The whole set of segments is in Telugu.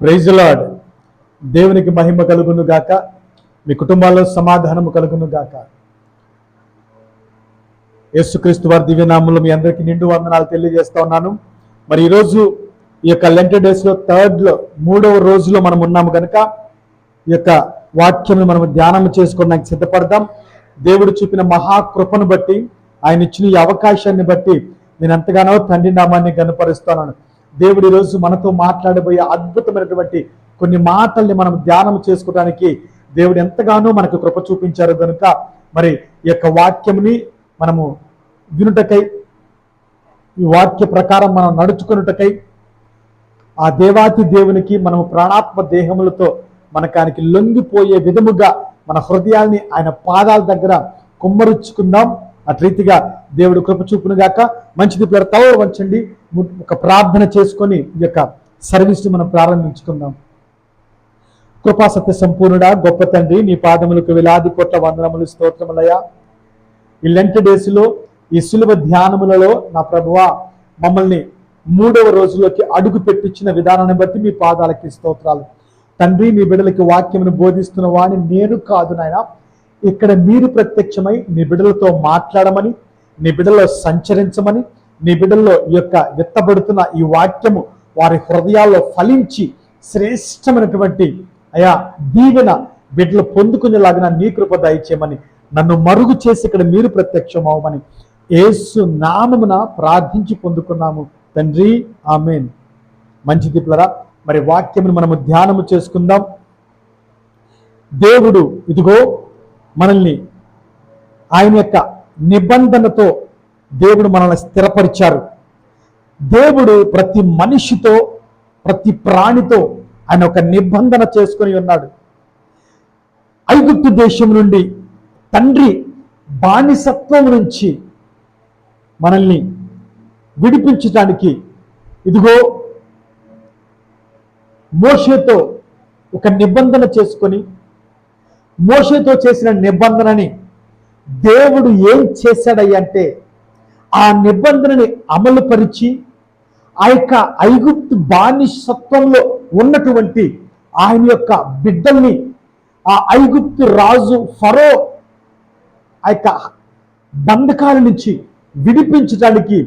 ప్రైజ్ దేవునికి మహిమ కలుగును గాక. మీ కుటుంబాల్లో సమాధానము కలుగును గాక. యేసుక్రీస్తు వారి దివ్యనామంలో మీ అందరికీ నిండు వందనాలు తెలియజేస్తా ఉన్నాను. మరి ఈరోజు ఈ యొక్క లెంట డేస్లో థర్డ్లో మూడవ రోజులో మనం ఉన్నాము కనుక ఈ యొక్క వాక్యం మనం ధ్యానం చేసుకోవడానికి సిద్ధపడదాం. దేవుడు చూపిన మహాకృపను బట్టి ఆయన ఇచ్చిన ఈ అవకాశాన్ని బట్టి నేను ఎంతగానో తండ్రి నామాన్ని గనపరుస్తున్నాను దేవుడు ఈరోజు మనతో మాట్లాడబోయే అద్భుతమైనటువంటి కొన్ని మాటల్ని మనం ధ్యానం చేసుకోవడానికి దేవుడు ఎంతగానో మనకు కృప చూపించారు కనుక మరి ఈ యొక్క వాక్యంని మనము వినుటకై ఈ వాక్య ప్రకారం మనం నడుచుకున్నటకై ఆ దేవాతి దేవునికి మనము ప్రాణాత్మ దేహములతో మనకానికి లొంగిపోయే విధముగా మన హృదయాల్ని ఆయన పాదాల దగ్గర కుమ్మరుచుకుందాం అటు రీతిగా దేవుడు కృప చూపును గాక. మంచిది పిల్లలు తల వంచండి. ఒక ప్రార్థన చేసుకొని ఈ యొక్క సర్వీస్ మనం ప్రారంభించుకుందాం. కృపా సత్య సంపూర్ణుడా గొప్ప తండ్రి నీ పాదములకు విలాది కోట్ల వందనములు స్తోత్రములయ్యా. ఈ లెంట్ డేస్లో ఈ సులభ ధ్యానములలో నా ప్రభువా మమ్మల్ని మూడవ రోజులోకి అడుగు పెట్టించిన విధానాన్ని బట్టి మీ పాదాలకి స్తోత్రాలు. తండ్రి మీ బిడ్డలకి వాక్యమును బోధిస్తున్న వాడిని నేను కాదు నాయన. ఇక్కడ మీరు ప్రత్యక్షమై మీ బిడ్డలతో మాట్లాడమని నీ బిడ్డల్లో సంచరించమని నీ బిడ్డల్లో ఈ యొక్క విత్తబడుతున్న ఈ వాక్యము వారి హృదయాల్లో ఫలించి శ్రేష్టమైనటువంటి అయా దీవెన బిడ్డలు పొందుకునేలాగిన నీ కృప దయచేయమని నన్ను మరుగు చేసి ఇక్కడ మీరు ప్రత్యక్షం అవ్వమని ఏసు నామమున ప్రార్థించి పొందుకున్నాము. తండ్రి ఆమెన్. మంచి దిప్లరా మరి వాక్యమును మనము ధ్యానము చేసుకుందాం. దేవుడు ఇదిగో మనల్ని ఆయన యొక్క నిబంధనతో దేవుడు మనల్ని స్థిరపరిచారు. దేవుడు ప్రతి మనిషితో ప్రతి ప్రాణితో ఆయన ఒక నిబంధన చేసుకొని ఉన్నాడు. ఐగుప్తు దేశం నుండి తండ్రి బానిసత్వం నుంచి మనల్ని విడిపించడానికి ఇదిగో మోషేతో ఒక నిబంధన చేసుకొని మోషేతో చేసిన నిబంధనని దేవుడు ఏం చేశాడయ్యంటే ఆ నిబంధనని అమలు పరిచి ఆ యొక్క ఐగుప్తు బానిసత్వంలో ఉన్నటువంటి ఆయన యొక్క బిడ్డల్ని ఆ ఐగుప్తు రాజు ఫరో ఆ యొక్క బంధకాల నుంచి విడిపించడానికి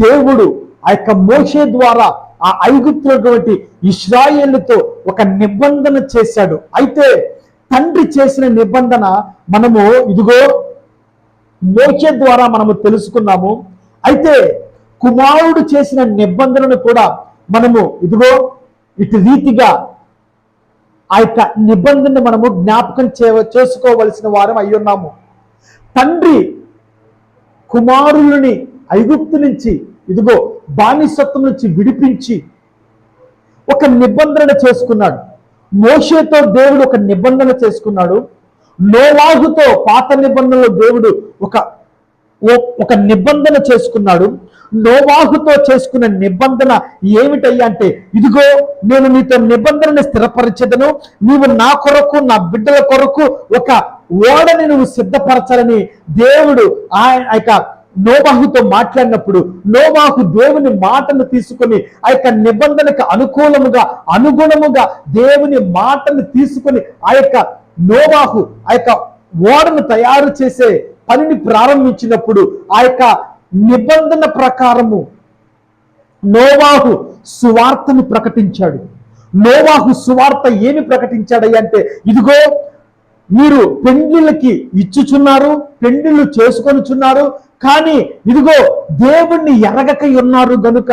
దేవుడు ఆ యొక్క మోషే ద్వారా ఆ ఐగుప్తులటువంటి ఇస్రాయేళ్ళతో ఒక నిబంధన చేశాడు. అయితే తండ్రి చేసిన నిబంధన మనము ఇదిగో మోషే ద్వారా మనము తెలుసుకున్నాము. అయితే కుమారుడు చేసిన నిబంధనను కూడా మనము ఇదిగో ఇటు రీతిగా ఆ యొక్క నిబంధన మనము జ్ఞాపకం చే చేసుకోవలసిన వారం అయి ఉన్నాము. తండ్రి కుమారులని ఐగుప్తు నుంచి ఇదిగో బానిసత్వం నుంచి విడిపించి ఒక నిబంధన చేసుకున్నాడు. మోషేతో దేవుడు ఒక నిబంధన చేసుకున్నాడు. నోవాగుతో పాత నిబంధనలో దేవుడు ఒక ఓ- ఒక నిబంధన చేసుకున్నాడు. నోవాహుతో చేసుకున్న నిబంధన ఏమిటయ్యా అంటే ఇదిగో నేను నీతో నిబంధనని స్థిరపరచదను. నీవు నా కొరకు నా బిడ్డల కొరకు ఒక ఓడని నువ్వు సిద్ధపరచాలని దేవుడు ఆయన ఆ యొక్క నోవాహుతో మాట్లాడినప్పుడు నోబాహు దేవుని మాటను తీసుకొని ఆ యొక్క నిబంధనకు అనుకూలముగా అనుగుణముగా దేవుని మాటను తీసుకొని ఆ యొక్క నోవాహు ఆ యొక్క ఓడను తయారు చేసే పనిని ప్రారంభించినప్పుడు ఆ యొక్క నిబంధన ప్రకారము నోవాహు సువార్తను ప్రకటించాడు. నోవాహు సువార్త ఏమి ప్రకటించాడయ్య అంటే ఇదిగో మీరు పెండ్లిళ్ళకి ఇచ్చుచున్నారు పెండ్లిళ్ళు చేసుకొనిచున్నారు కానీ ఇదిగో దేవుణ్ణి ఎరగక ఉన్నారు గనుక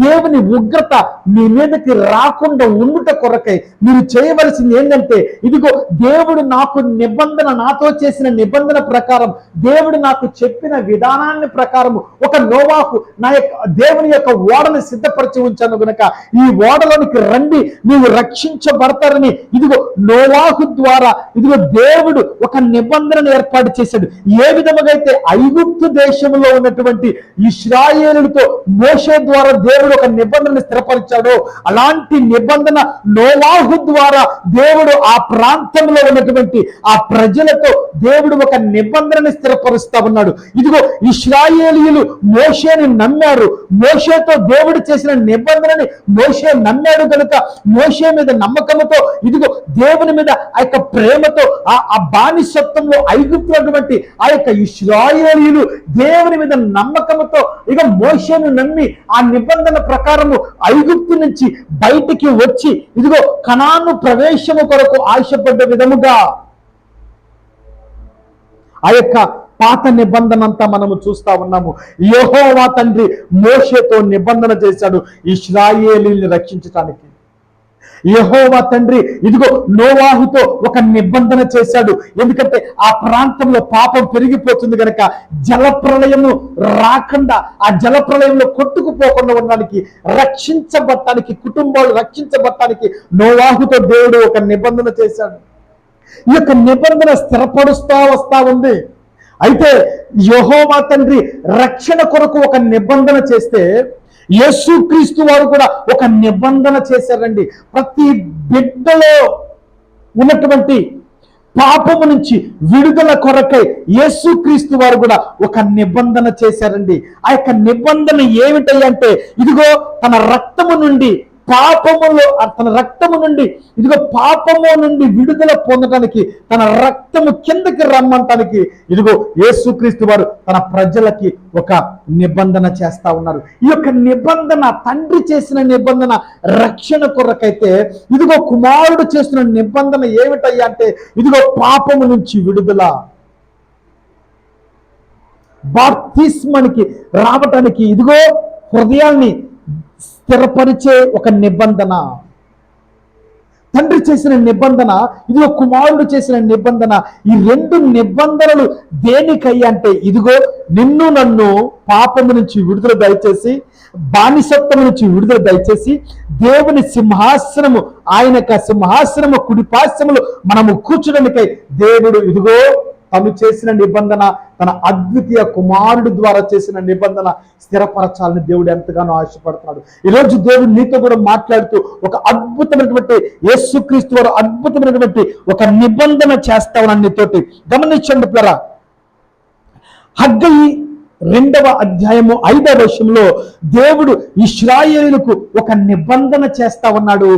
దేవుని ఉగ్రత మీ మీదకి రాకుండా ఉండుట కొరకై మీరు చేయవలసింది ఏంటంటే ఇదిగో దేవుడు నాకు నిబంధన నాతో చేసిన నిబంధన ప్రకారం దేవుడు నాకు చెప్పిన విధానాన్ని ప్రకారము ఒక నోవాకు నా యొక్క దేవుని యొక్క ఓడను సిద్ధపరిచి ఉంచాను గనుక ఈ ఓడలోనికి రండి నీవు రక్షించబడతారని ఇదిగో నోవాహు ద్వారా ఇదిగో దేవుడు ఒక నిబంధనను ఏర్పాటు చేశాడు. ఏ విధముగా అయితే ఐగుప్తు దేశంలో ఉన్నటువంటి ఇస్రాయేలుతో మోషే ద్వారా దేవుడు ఒక నిబంధనను స్థిరపరిచాడో. అలాంటి నిబంధన నోవాహు ద్వారా దేవుడు ఆ ప్రాంతంలో ఉన్నటువంటి ఆ ప్రజలతో దేవుడు ఒక నిబంధనని స్థిరపరుస్తా ఉన్నాడు. ఇదిగో ఇస్రాయేలీలు మోషేని నమ్మారు. మోషేతో దేవుడు చేసిన నిబంధనని మోషే నమ్మాడు కనుక మోషే మీద నమ్మకంతో ఇదిగో దేవుని మీద ఆ యొక్క ప్రేమతో ఆ ఆ బానిసత్వంలో ఐగుప్తున్నటువంటి ఆ యొక్క ఇస్రాయేలీలు దేవుని మీద నమ్మకంతో ఇక మోషేను నమ్మి ఆ నిబంధన ప్రకారము ఐగుప్తు నుంచి బయటికి వచ్చి ఇదిగో కణాను ప్రవేశము కొరకు ఆశపడ్డ విధముగా ఆ యొక్క పాత నిబంధన అంతా మనము చూస్తా ఉన్నాము. యహోవా తండ్రి మోషేతో నిబంధన చేశాడు ఇస్రాయేలీని రక్షించటానికి. యహోవా తండ్రి ఇదిగో నోవాహుతో ఒక నిబంధన చేశాడు. ఎందుకంటే ఆ ప్రాంతంలో పాపం పెరిగిపోతుంది కనుక జలప్రలయము రాకుండా ఆ జలప్రలయంలో కొట్టుకుపోకుండా ఉండడానికి రక్షించబట్టానికి కుటుంబాలు రక్షించబట్టానికి నోవాహుతో దేవుడు ఒక నిబంధన చేశాడు. ఈ యొక్క నిబంధన స్థిరపరుస్తా వస్తా ఉంది. అయితే యహోమా తండ్రి రక్షణ కొరకు ఒక నిబంధన చేస్తే యేసుక్రీస్తు వారు కూడా ఒక నిబంధన చేశారండి. ప్రతి బిడ్డలో ఉన్నటువంటి పాపము నుంచి విడుదల కొరకై యేసుక్రీస్తు వారు కూడా ఒక నిబంధన చేశారండి. ఆ యొక్క నిబంధన ఏమిటంటే ఇదిగో తన రక్తము నుండి పాపములో తన రక్తము నుండి ఇదిగో పాపము నుండి విడుదల పొందటానికి తన రక్తము కిందకి రమ్మంటానికి ఇదిగో యేసుక్రీస్తు వారు తన ప్రజలకి ఒక నిబంధన చేస్తా ఉన్నారు. ఈ యొక్క నిబంధన తండ్రి చేసిన నిబంధన రక్షణ కొరకైతే ఇదిగో కుమారుడు చేసిన నిబంధన ఏమిటయ్యా అంటే ఇదిగో పాపము నుంచి విడుదల. బాప్తిస్మనికి రావటానికి ఇదిగో హృదయాన్ని స్థిరపరిచే ఒక నిబంధన. తండ్రి చేసిన నిబంధన ఇదిగో కుమారుడు చేసిన నిబంధన ఈ రెండు నిబంధనలు దేనికయ్యా అంటే ఇదిగో నిన్ను నన్ను పాపము నుంచి విడుదల దయచేసి బానిసత్వం నుంచి విడుదల దయచేసి దేవుని సింహాసనము ఆయన యొక్క సింహాసనము కుడిపాశ్రములు మనము కూర్చోడానికై దేవుడు ఇదిగో తను చేసిన నిబంధన తన అద్వితీయ కుమారుడు ద్వారా చేసిన నిబంధన స్థిరపరచాలని దేవుడు ఎంతగానో ఆశపడుతున్నాడు. ఈరోజు దేవుడు నీతో కూడా మాట్లాడుతూ ఒక అద్భుతమైనటువంటి యేసుక్రీస్తు వారు అద్భుతమైనటువంటి ఒక నిబంధన చేస్తామని నీతోటి గమనించండి పిల్లరా. హగ్గయి రెండవ అధ్యాయము ఐదవ వర్షంలో దేవుడు ఇస్రాయేలుకు ఒక నిబంధన చేస్తా ఉన్నాడు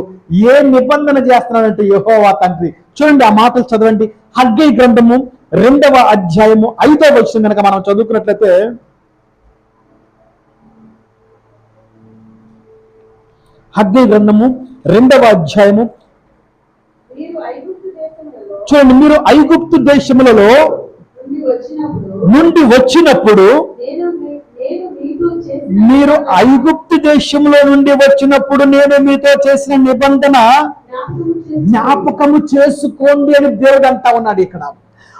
ఏ నిబంధన చేస్తున్నాడంటే యహోవా తండ్రి. చూడండి ఆ మాటలు చదవండి. హగ్గై గ్రంథము రెండవ అధ్యాయము ఐదవ వచ్చిన కనుక మనం చదువుకున్నట్లయితే అగ్ని గ్రంథము రెండవ అధ్యాయము. ఐగుప్తు దేశములలో చూడండి మీరు ఐగుప్తు దేశములలో నుండి వచ్చినప్పుడు మీరు ఐగుప్తు దేశంలో నుండి వచ్చినప్పుడు నేను మీతో చేసిన నిబంధన జ్ఞాపకము చేసుకోండి అని దేవుడు అంటా ఉన్నాడు ఇక్కడ.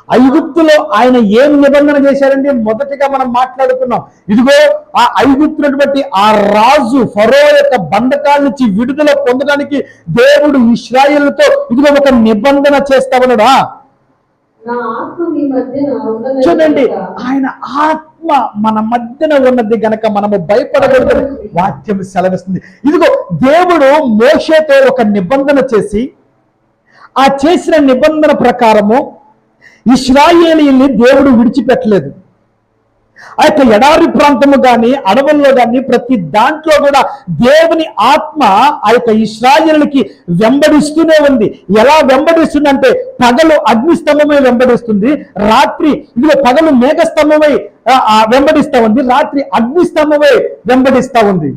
ఐగుప్తులో ఆయన ఏం నిబంధన చేశారండి? మొదటిగా మనం మాట్లాడుకున్నాం. ఇదిగో ఆ ఐగుప్తున్నటువంటి ఆ రాజు ఫరో యొక్క బంధకాల నుంచి విడుదల పొందడానికి దేవుడు ఇస్రాయేలుతో ఇదిగో ఒక నిబంధన చేస్తా ఉన్నాడు ఆ, నా ఆత్మ మీ మధ్యన ఉన్నదని చూడండి ఆయన ఆత్మ మన మధ్యన ఉన్నది గనక మనము భయపడకూడదు. వాక్యం సెలవిస్తుంది. ఇదిగో దేవుడు మోషేతో ఒక నిబంధన చేసి ఆ చేసిన నిబంధన ప్రకారము ఇస్రాయేలీల్ని దేవుడు విడిచిపెట్టలేదు. ఆ యొక్క ఎడారి ప్రాంతము కానీ అడవుల్లో కానీ ప్రతి దాంట్లో కూడా దేవుని ఆత్మ ఆ యొక్క ఇస్రాయలకి వెంబడిస్తూనే ఉంది. ఎలా వెంబడిస్తుందంటే పగలు అగ్నిస్తంభమై వెంబడిస్తుంది. రాత్రి ఇదిగో పగలు మేఘస్తంభమై ఆ, ఆ, వెంబడిస్తా ఉంది. రాత్రి అగ్నిస్తంభమై వెంబడిస్తా ఉంది.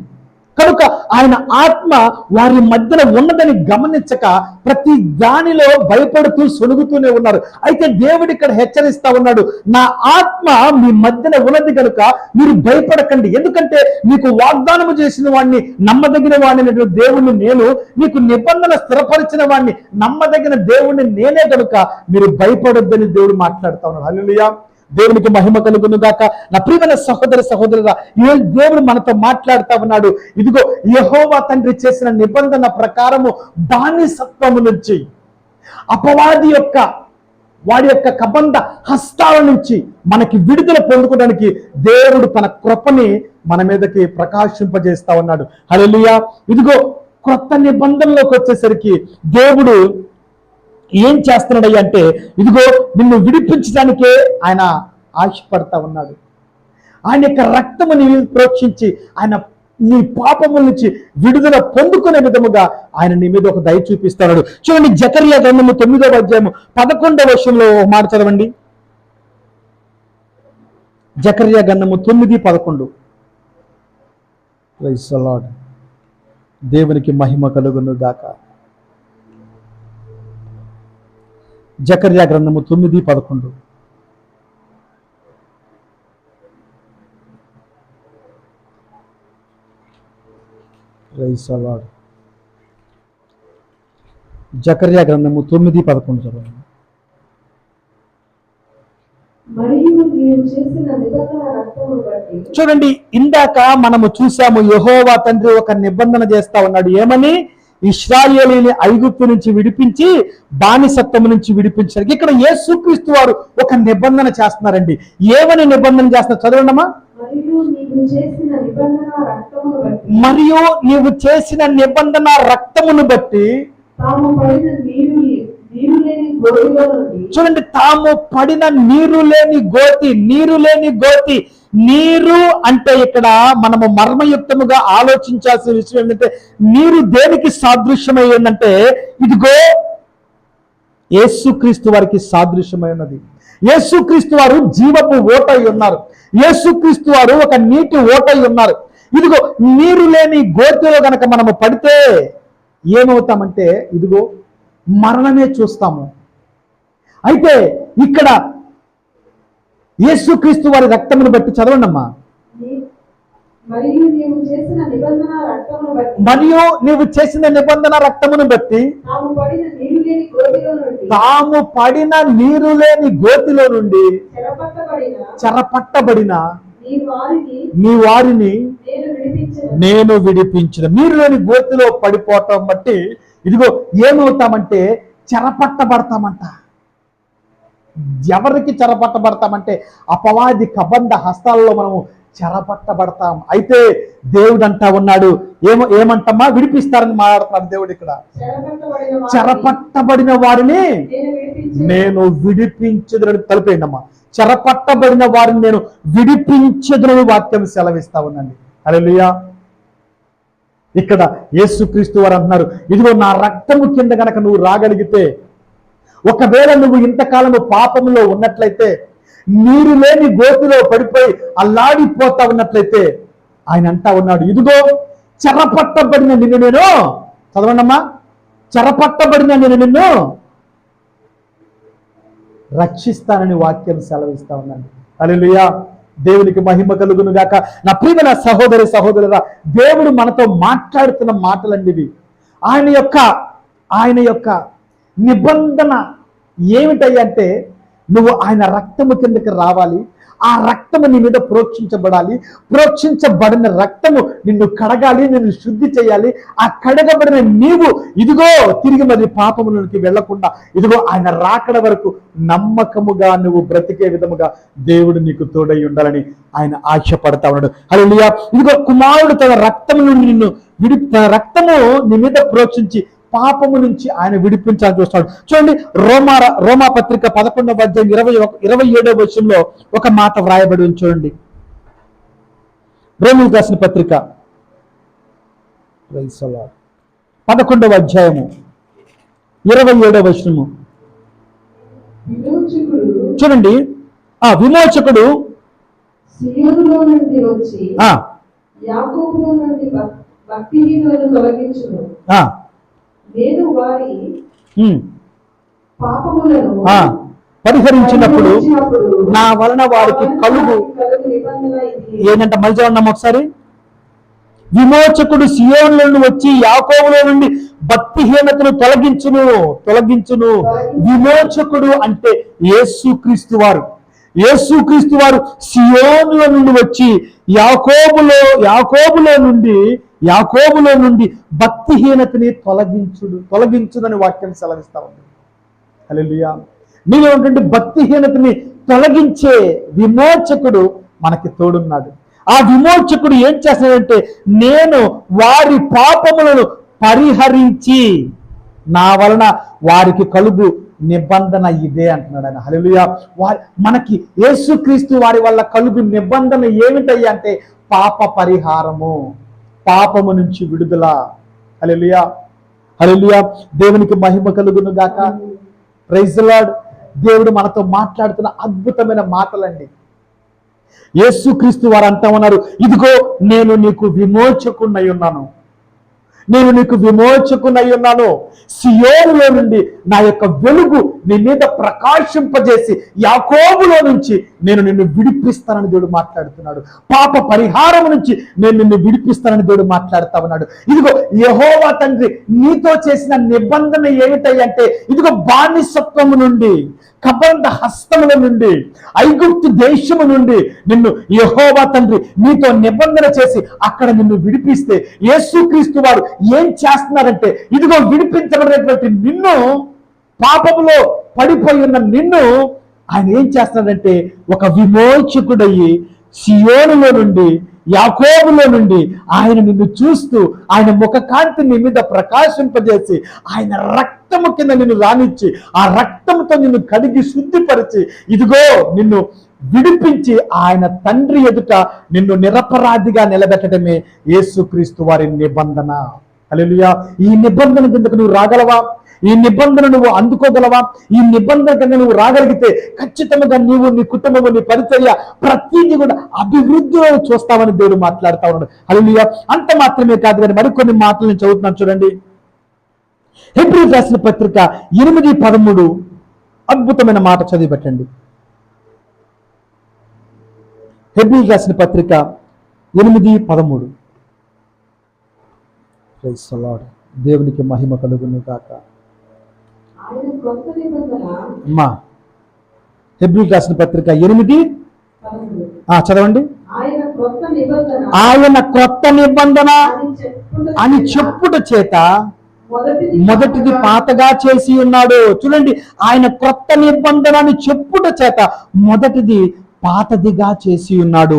కనుక ఆయన ఆత్మ వారి మధ్యన ఉన్నదని గమనించక ప్రతి దానిలో భయపడుతూ సొనుగుతూనే ఉన్నారు. అయితే దేవుడు ఇక్కడ హెచ్చరిస్తా ఉన్నాడు నా ఆత్మ మీ మధ్యన ఉన్నది కనుక మీరు భయపడకండి. ఎందుకంటే మీకు వాగ్దానము చేసిన వాడిని నమ్మదగిన వాడిని దేవుణ్ణి నేను మీకు నిబంధన స్థిరపరిచిన వాడిని నమ్మదగిన దేవుణ్ణి నేనే కనుక మీరు భయపడొద్దని దేవుడు మాట్లాడుతా ఉన్నాడు. అల్లుయా దేవునికి మహిమ కలుగును గాక నా ప్రియమైన సహోదర సహోదరుల దేవుడు మనతో మాట్లాడుతా ఉన్నాడు. ఇదిగో యహోవా తండ్రి చేసిన నిబంధన ప్రకారము బానిసత్వము నుంచి అపవాది యొక్క వాడి యొక్క కబంధ హస్తాల నుంచి మనకి విడుదల పొందుకోవడానికి దేవుడు తన కృపని మన మీదకి ప్రకాశింపజేస్తా ఉన్నాడు. హలో ఇదిగో క్రొత్త నిబంధనలోకి వచ్చేసరికి దేవుడు ఏం చేస్తున్నాడయ్య అంటే ఇదిగో నిన్ను విడిపించడానికే ఆయన ఆశపడతా ఉన్నాడు. ఆయన యొక్క రక్తము నీ ప్రోక్షించి ఆయన నీ పాపముల నుంచి విడుదల పొందుకునే విధముగా ఆయన నీ మీద ఒక దయ చూపిస్తున్నాడు. చూడండి జకరియా గ్రంథము తొమ్మిదవ అధ్యాయము పదకొండవ వర్షంలో మాట చదవండి. జకరియా గ్రంథము తొమ్మిది పదకొండు. దేవునికి మహిమ కలుగును గాక జకర్యా గ్రంథము తొమ్మిది పదకొండు. జకర్యా గ్రంథము తొమ్మిది పదకొండు చదవండి. చూడండి ఇందాక మనము చూసాము యెహోవా తండ్రి ఒక నిబంధన చేస్తా ఉన్నాడు. ఏమని? ఇస్రాయేలీని ఐగుప్తు నుంచి విడిపించి బానిసత్వం నుంచి విడిపించారు ఇక్కడ యేసుక్రీస్తు వారు ఒక నిబంధన చేస్తున్నారండి. ఏమని నిబంధన చేస్తున్నారు చదవండమ్మా? మరియు నీవు చేసిన నిబంధన రక్తమును బట్టి చూడండి తాము పడిన నీరు లేని గోతి నీరు లేని గోతి నీరు అంటే ఇక్కడ మనము మర్మయుక్తముగా ఆలోచించాల్సిన విషయం ఏంటంటే నీరు దేనికి సాదృశ్యమై ఉందంటే ఇదిగో యేసుక్రీస్తు వారికి సాదృశ్యమైనది ఏసుక్రీస్తు యేసుక్రీస్తు వారు జీవపు ఓటై ఉన్నారు. యేసుక్రీస్తు వారు ఒక నీటి ఓటై ఉన్నారు. ఇదిగో నీరు లేని గోతిలో గనక మనము పడితే ఏమవుతామంటే ఇదిగో మరణమే చూస్తాము. అయితే ఇక్కడ యేసుక్రీస్తు వారి రక్తమును బట్టి చదవండి అమ్మా. మరియు నీవు చేసిన నిబంధన రక్తమును బట్టి. తాము పడిన నీరు లేని గోతిలో నుండి. చెరపట్టబడిన నీ వారిని విడిపించను. నేను విడిపించిన. మీరు లేని గోతిలో పడిపోవటం బట్టి ఇదిగో ఏమవుతామంటే చెరపట్టబడతామంట. ఎవరికి చెరపట్టబడతామంటే అపవాది కబంధ హస్తాలలో మనము చెరపట్టబడతాం. అయితే దేవుడు అంటా ఉన్నాడు ఏమో ఏమంటమ్మా? విడిపిస్తారని మాట్లాడుతున్నాడు దేవుడు ఇక్కడ. చెరపట్టబడిన వారిని నేను విడిపించను నేను విడిపించదునని తలిపేయండి అమ్మా చెరపట్టబడిన వారిని నేను విడిపించదునని వాక్యం సెలవిస్తా ఉందండి హల్లెలూయా. ఇక్కడ యేసుక్రీస్తు వారు అంటున్నారు ఇదిగో నా రక్తము కింద గనక నువ్వు రాగలిగితే ఒకవేళ నువ్వు ఇంతకాలము పాపంలో ఉన్నట్లయితే నీరు లేని గోతిలో పడిపోయి అల్లాడిపోతా ఉన్నట్లయితే ఆయన అంటా ఉన్నాడు. ఇదిగో చెరపట్టబడిన నిన్ను నేను. చదవండమ్మా. చెరపట్టబడిన నేను నిన్ను రక్షిస్తానని వాక్యం సెలవిస్తా ఉన్నాను. అలెలుయా దేవునికి మహిమ కలుగును గాక. నా ప్రియమైన సహోదరి సహోదరురా దేవుడు మనతో మాట్లాడుతున్న మాటలండి ఆయన యొక్క ఆయన యొక్క నిబంధన ఏమిటంటే నువ్వు ఆయన రక్తము కిందకి రావాలి. ఆ రక్తము నీ మీద ప్రోక్షించబడాలి. ప్రోక్షించబడిన రక్తము నిన్ను కడగాలి నిన్ను శుద్ధి చేయాలి. ఆ కడగబడిన నీవు ఇదిగో తిరిగి మరి పాపములకి వెళ్ళకుండా ఇదిగో ఆయన రాకడ వరకు నమ్మకముగా నువ్వు బ్రతికే విధముగా దేవుడు నీకు తోడై ఉండాలని ఆయన ఆశపడతా ఉన్నాడు. అలా ఇదిగో కుమారుడు తన రక్తము నుండి నిన్ను విడి తన రక్తము నీ మీద ప్రోక్షించి పాపము నుంచి ఆయన విడిపించాలని చూస్తాడు. చూడండి రోమా రోమా పత్రిక పదకొండవ అధ్యాయం ఇరవై ఒక ఇరవై ఏడవ వర్షంలో ఒక మాట వ్రాయబడి ఉంది చూడండి. రోమిల్ రాసిన పత్రిక. పదకొండవ అధ్యాయము ఇరవై ఏడవ వచనము. చూడండి ఆ విమోచకుడు వచ్చి ఆ. నేను వారి ఉమ్, పాపములను ఆ పరిహరించినప్పుడు నా వలన వారికి కలుగు. ఏంటంటే మళ్ళీ చూడండి ఒకసారి. విమోచకుడు సియోన్లో నుండి వచ్చి యాకోబులో నుండి భక్తిహీనతను తొలగించును. తొలగించును. విమోచకుడు అంటే యేసుక్రీస్తు వారు. యేసుక్రీస్తు వారు సియోనుల నుండి వచ్చి యాకోబులో యాకోబులో నుండి యాకోబులో నుండి భక్తిహీనతని తొలగించుడు తొలగించుదని వాక్యం సెలవిస్తా ఉంది. అలెలుయా మీలో ఉన్నటువంటి భక్తిహీనతని తొలగించే విమోచకుడు మనకి తోడున్నాడు. ఆ విమోచకుడు ఏం చేస్తాడంటే నేను వారి పాపములను పరిహరించి నా వలన వారికి కలుగు నిబంధన ఇదే అంటున్నాడు ఆయన. హల్లెలూయా. వారి మనకి యేసుక్రీస్తు వారి వల్ల కలుగు నిబంధన ఏమిటయ్యా అంటే పాప పరిహారము. పాపము నుంచి విడుదల. అలెలియా అలెలియా దేవునికి మహిమ కలుగును గాక. ప్రైజ్లాడ్ దేవుడు మనతో మాట్లాడుతున్న అద్భుతమైన మాటలండి. యేసుక్రీస్తు వారు అంటా ఉన్నారు. ఇదిగో నేను నీకు విమోచకున్నై ఉన్నాను. నేను నీకు విమోచకునై ఉన్నాను. సియోనులో నుండి నా యొక్క వెలుగు నీ మీద ప్రకాశింపజేసి యాకోబులో నుంచి నేను నిన్ను విడిపిస్తానని దేవుడు మాట్లాడుతున్నాడు. పాప పరిహారం నుంచి నేను నిన్ను విడిపిస్తానని దేవుడు మాట్లాడుతా ఉన్నాడు. ఇదిగో యహోవా తండ్రి నీతో చేసిన నిబంధన ఏమిటంటే ఇదిగో బానిసత్వము నుండి కబంధ హస్తముల నుండి ఐగుప్తు దేశము నుండి నిన్ను యహోవా తండ్రి నీతో నిబంధన చేసి అక్కడ నిన్ను విడిపిస్తే యేసుక్రీస్తు వారు ఏం చేస్తున్నారంటే ఇదిగో విడిపించబడినటువంటి నిన్ను పాపములో పడిపోయి ఉన్న నిన్ను ఆయన ఏం చేస్తున్నాడంటే ఒక విమోచకుడయ్యి సియోనులో నుండి యాకోబులో నుండి ఆయన నిన్ను చూస్తూ ఆయన ముఖ కాంతి నీ మీద ప్రకాశింపజేసి ఆయన రక్తము కింద నిన్ను రానిచ్చి ఆ రక్తంతో నిన్ను కడిగి శుద్ధిపరిచి ఇదిగో నిన్ను విడిపించి ఆయన తండ్రి ఎదుట నిన్ను నిరపరాధిగా నిలబెట్టడమే యేసుక్రీస్తు వారి నిబంధన. అలెలుయా ఈ నిబంధన కిందకు నువ్వు రాగలవా? ఈ నిబంధన నువ్వు అందుకోగలవా? ఈ నిబంధన కింద నువ్వు రాగలిగితే ఖచ్చితంగా నీవు నీ కుటుంబము నీ పరిచర్య ప్రతిదీ కూడా అభివృద్ధిలో చూస్తామని దేవుడు మాట్లాడుతా ఉన్నాడు. అలెలుయా అంత మాత్రమే కాదు కానీ మరికొన్ని మాటలు నేను చదువుతున్నాను చూడండి. హెబ్రి రాసిన పత్రిక ఎనిమిది పదమూడు అద్భుతమైన మాట చదివి పెట్టండి హెబ్రి రాసిన పత్రిక ఎనిమిది పదమూడు. Praise దేవునికి మహిమ కలుగును కాక అమ్మా. హెబ్రిల్ రాసిన పత్రిక ఎనిమిది? చదవండి. ఆయన కొత్త నిబంధన క్రొత్త నిబంధన అని చెప్పుట చేత మొదటిది పాతగా చేసి ఉన్నాడు. చూడండి ఆయన క్రొత్త నిబంధన అని చెప్పుట చేత మొదటిది పాతదిగా చేసి ఉన్నాడు.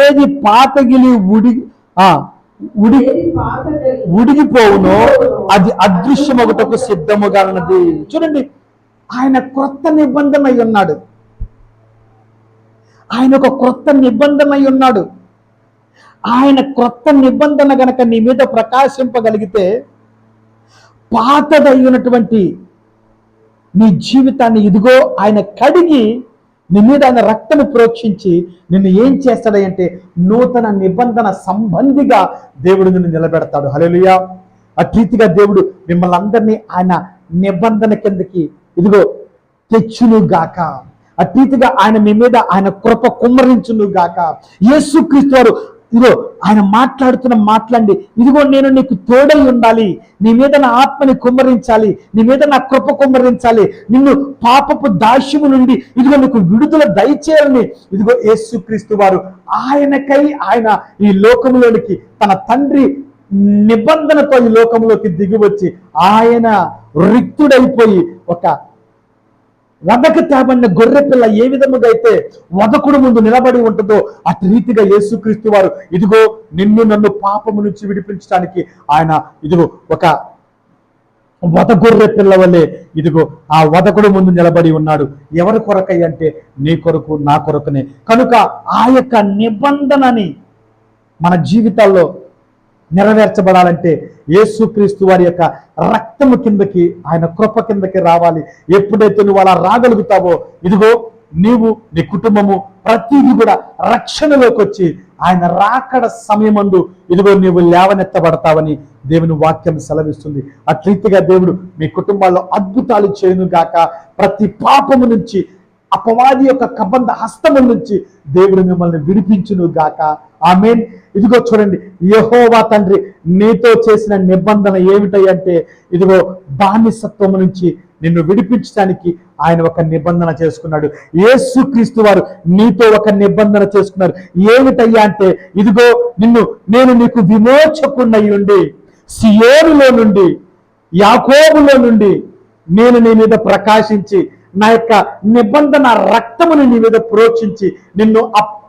ఏది పాతగిలి ఉడి ఆ ఉడి ఉడిగిపోవునో అది అదృశ్యమగుటకు సిద్ధముగా ఉన్నది చూడండి ఆయన క్రొత్త నిబంధన అయి ఉన్నాడు. ఆయన ఒక క్రొత్త నిబంధన అయి ఉన్నాడు. ఆయన క్రొత్త నిబంధన గనక నీ మీద ప్రకాశింపగలిగితే పాతదయ్యున్నటువంటి నీ జీవితాన్ని ఇదిగో ఆయన కడిగి నీ మీద ఆయన రక్తము ప్రోక్షించి నిన్ను ఏం చేస్తాడంటే నూతన నిబంధన సంబంధిగా దేవుడు నిన్ను నిలబెడతాడు. హల్లెలూయా. అట్రీతిగా దేవుడు మిమ్మల్ని అందరినీ ఆయన నిబంధన కిందకి ఇదిగో తెచ్చును గాక అట్రీతిగా ఆయన మీ మీద ఆయన కృప కుమ్మరించును గాక యేసుక్రీస్తు వారు ఇదిగో ఆయన మాట్లాడుతున్న మాట్లాడి ఇదిగో నేను నీకు తోడై ఉండాలి. నీ మీద నా ఆత్మని కుమ్మరించాలి. నీ మీద నా కృప కుమ్మరించాలి. నిన్ను పాపపు దాస్యము నుండి ఇదిగో నీకు విడుదల దయచేయాలని ఇదిగో యేసుక్రీస్తు వారు ఆయనకై ఆయన ఈ లోకంలోనికి తన తండ్రి నిబంధనతో ఈ లోకంలోకి దిగి వచ్చి ఆయన రిక్తుడైపోయి ఒక వదకు తేబడిన గొర్రె పిల్ల ఏ విధముగా అయితే వదకుడు ముందు నిలబడి ఉంటుందో అటు రీతిగా యేసుక్రీస్తు వారు ఇదిగో నిన్ను నన్ను పాపము నుంచి విడిపించడానికి ఆయన ఇదిగో ఒక వద గొర్రె పిల్ల వల్లే ఇదిగో ఆ వదకుడు ముందు నిలబడి ఉన్నాడు. ఎవరి కొరకై అంటే నీ కొరకు నా కొరకునే. కనుక ఆ యొక్క నిబంధనని మన జీవితాల్లో నెరవేర్చబడాలంటే యేసుక్రీస్తు వారి యొక్క రక్తము కిందకి ఆయన కృప కిందకి రావాలి. ఎప్పుడైతే నువ్వు అలా రాగలుగుతావో ఇదిగో నీవు నీ కుటుంబము ప్రతిదీ కూడా రక్షణలోకి వచ్చి ఆయన రాకడ సమయమందు ఇదిగో నీవు లేవనెత్తబడతావని దేవుని వాక్యం సెలవిస్తుంది. అట్లీతిగా దేవుడు మీ కుటుంబాల్లో అద్భుతాలు చేయను గాక ప్రతి పాపము నుంచి అపవాది యొక్క కబంధ హస్తము నుంచి దేవుడు మిమ్మల్ని విడిపించును గాక ఆమెన్. ఇదిగో చూడండి యహోవా తండ్రి నీతో చేసిన నిబంధన ఏమిటంటే ఇదిగో బానిసత్వం నుంచి నిన్ను విడిపించడానికి ఆయన ఒక నిబంధన చేసుకున్నాడు. యేసుక్రీస్తు వారు నీతో ఒక నిబంధన చేసుకున్నారు. ఏమిటయ్యా అంటే ఇదిగో నిన్ను నేను నీకు విమోచకున్నై ఉండి సియోనులో నుండి యాకోబులో నుండి నేను నీ మీద ప్రకాశించి నా యొక్క నిబంధన రక్తమును నీ మీద ప్రోక్షించి నిన్ను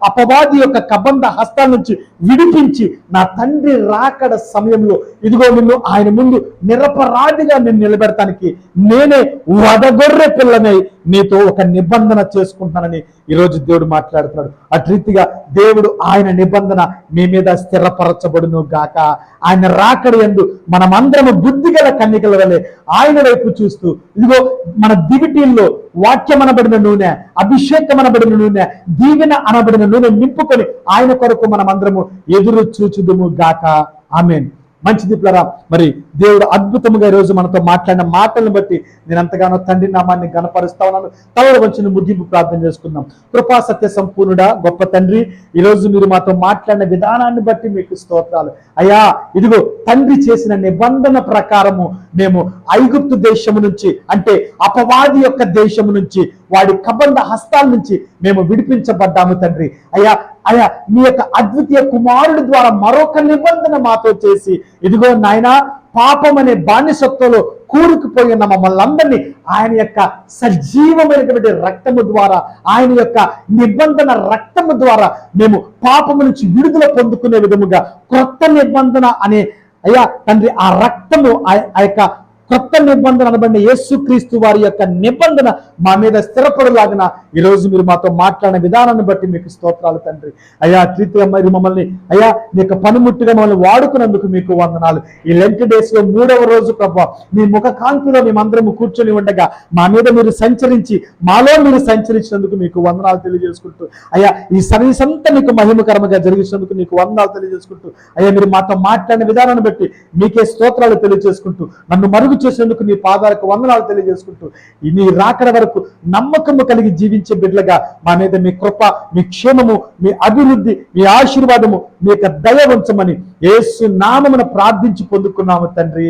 అపవాది యొక్క కబంధ హస్తాల నుంచి విడిపించి నా తండ్రి రాకడ సమయంలో ఇదిగో నిన్ను ఆయన ముందు నిరపరాధిగా నేను నిలబెడతానికి నేనే వదగొర్రె పిల్లనై నీతో ఒక నిబంధన చేసుకుంటానని ఈరోజు దేవుడు మాట్లాడుతున్నాడు. అటు రీతిగా దేవుడు ఆయన నిబంధన మీ మీద స్థిరపరచబడును గాక. ఆయన రాకడ ఎందు మనమందరము బుద్ధిగల కన్నికల వలె ఆయన వైపు చూస్తూ ఇదిగో మన దివిటీల్లో వాక్యం అనబడిన నూనె అభిషేకం అనబడిన నూనె దీవెన అనబడిన నూనె నింపుకొని ఆయన కొరకు మనమందరము ఎదురు చూచుదుము గాక. ఆమెన్. మంచిది ప్లరా మరి దేవుడు అద్భుతంగా ఈరోజు రోజు మనతో మాట్లాడిన మాటలను బట్టి నేను ఎంతగానో తండ్రి నామాన్ని గణపరుస్తా ఉన్నాను. తలల వచ్చిన ముగింపు ప్రార్థన చేసుకుందాం. కృపా సత్య సంపూర్ణుడా గొప్ప తండ్రి ఈ రోజు మీరు మాతో మాట్లాడిన విధానాన్ని బట్టి మీకు స్తోత్రాలు. అయ్యా ఇదిగో తండ్రి చేసిన నిబంధన ప్రకారము మేము ఐగుప్తు దేశము నుంచి అంటే అపవాది యొక్క దేశము నుంచి వాడి కబంధ హస్తాల నుంచి మేము విడిపించబడ్డాము తండ్రి. అయ్యా అయ్యా మీ యొక్క అద్వితీయ కుమారుడి ద్వారా మరొక నిబంధన మాతో చేసి ఇదిగో నాయనా పాపం అనే బానిసత్వంలో కూరుకుపోయి ఉన్న మమ్మల్ని అందరినీ ఆయన యొక్క సజీవమైనటువంటి రక్తము ద్వారా ఆయన యొక్క నిబంధన రక్తము ద్వారా మేము పాపము నుంచి విడుదల పొందుకునే విధముగా క్రొత్త నిబంధన అనే అయ్యా తండ్రి ఆ రక్తము ఆ యొక్క కొత్త నిబంధన అనబడిన యేసుక్రీస్తు వారి యొక్క నిబంధన మా మీద స్థిరపడలాగిన ఈ రోజు మీరు మాతో మాట్లాడిన విధానాన్ని బట్టి మీకు స్తోత్రాలు తండ్రి. అయ్యా ప్రీతిగా మరి మమ్మల్ని అయ్యా మీ యొక్క పనిముట్టుగా మమ్మల్ని వాడుకున్నందుకు మీకు వందనాలు. ఈ లెంట్ డేస్లో మూడవ రోజు ప్రభా మీ ముఖ కాంతిలో మేమందరము కూర్చొని ఉండగా మా మీద మీరు సంచరించి మాలో మీరు సంచరించినందుకు మీకు వందనాలు తెలియజేసుకుంటూ అయ్యా ఈ సర్వీస్ అంతా మీకు మహిమకరంగా జరిగించినందుకు మీకు వందనాలు తెలియజేసుకుంటూ అయ్యా మీరు మాతో మాట్లాడిన విధానాన్ని బట్టి మీకే స్తోత్రాలు తెలియజేసుకుంటూ నన్ను మరుగు చేసేందుకు నీ పాదాలకు వందనాలు తెలియజేసుకుంటూ నీ రాకడ వరకు నమ్మకము కలిగి జీవించే బిడ్డలుగా మా మీద మీ కృప మీ క్షేమము మీ అభివృద్ధి మీ ఆశీర్వాదము మీ యొక్క దయ ఉంచమని ఏసు నామమున ప్రార్థించి పొందుకున్నాము తండ్రి.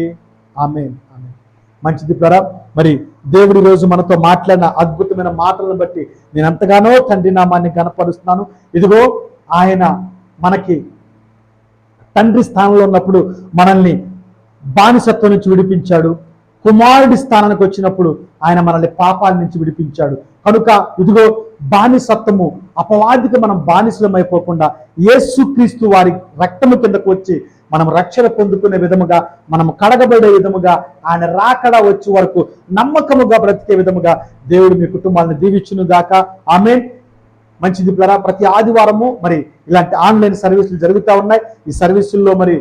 ఆమె మంచిది ప్రా మరి దేవుడి రోజు మనతో మాట్లాడిన అద్భుతమైన మాటలను బట్టి నేను ఎంతగానో తండ్రి నామాన్ని కనపరుస్తున్నాను ఇదిగో ఆయన మనకి తండ్రి స్థానంలో ఉన్నప్పుడు మనల్ని బానిసత్వం నుంచి విడిపించాడు. కుమారుడి స్థానానికి వచ్చినప్పుడు ఆయన మనల్ని పాపాల నుంచి విడిపించాడు. కనుక ఇదిగో బానిసత్వము అపవాదికి మనం బానిసలం అయిపోకుండా యేసుక్రీస్తు వారి రక్తము కిందకు వచ్చి మనం రక్షణ పొందుకునే విధముగా మనం కడగబడే విధముగా ఆయన రాకడ వచ్చే వరకు నమ్మకముగా బ్రతికే విధముగా దేవుడు మీ కుటుంబాలను దీవించును గాక. ఆమె మంచిది ప్రతి ఆదివారము మరి ఇలాంటి ఆన్లైన్ సర్వీసులు జరుగుతూ ఉన్నాయి. ఈ సర్వీసుల్లో మరి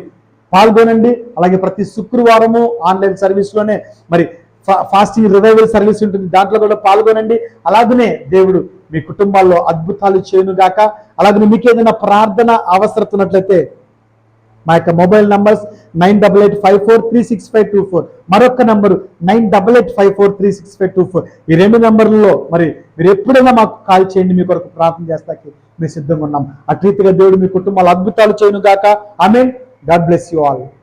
పాల్గొనండి. అలాగే ప్రతి శుక్రవారము ఆన్లైన్ సర్వీస్లోనే మరి ఫా- ఫాస్టింగ్ రివైవల్ సర్వీస్ ఉంటుంది. దాంట్లో కూడా పాల్గొనండి. అలాగనే దేవుడు మీ కుటుంబాల్లో అద్భుతాలు చేయనుగాక. అలాగే మీకు ఏదైనా ప్రార్థన అవసరత ఉన్నట్లయితే మా యొక్క mobile numbers nine double eight five four three six five two four. మరొక number nine double eight five four three six five two four. ఈ రెండు నంబర్లలో మరి మీరు ఎప్పుడైనా మాకు కాల్ చేయండి. మీ కొరకు ప్రార్థన చేస్తాకి మేము సిద్ధంగా ఉన్నాం. అటు రీతిగా దేవుడు మీ కుటుంబాలు అద్భుతాలు చేయను గాక ఆమె God bless you all.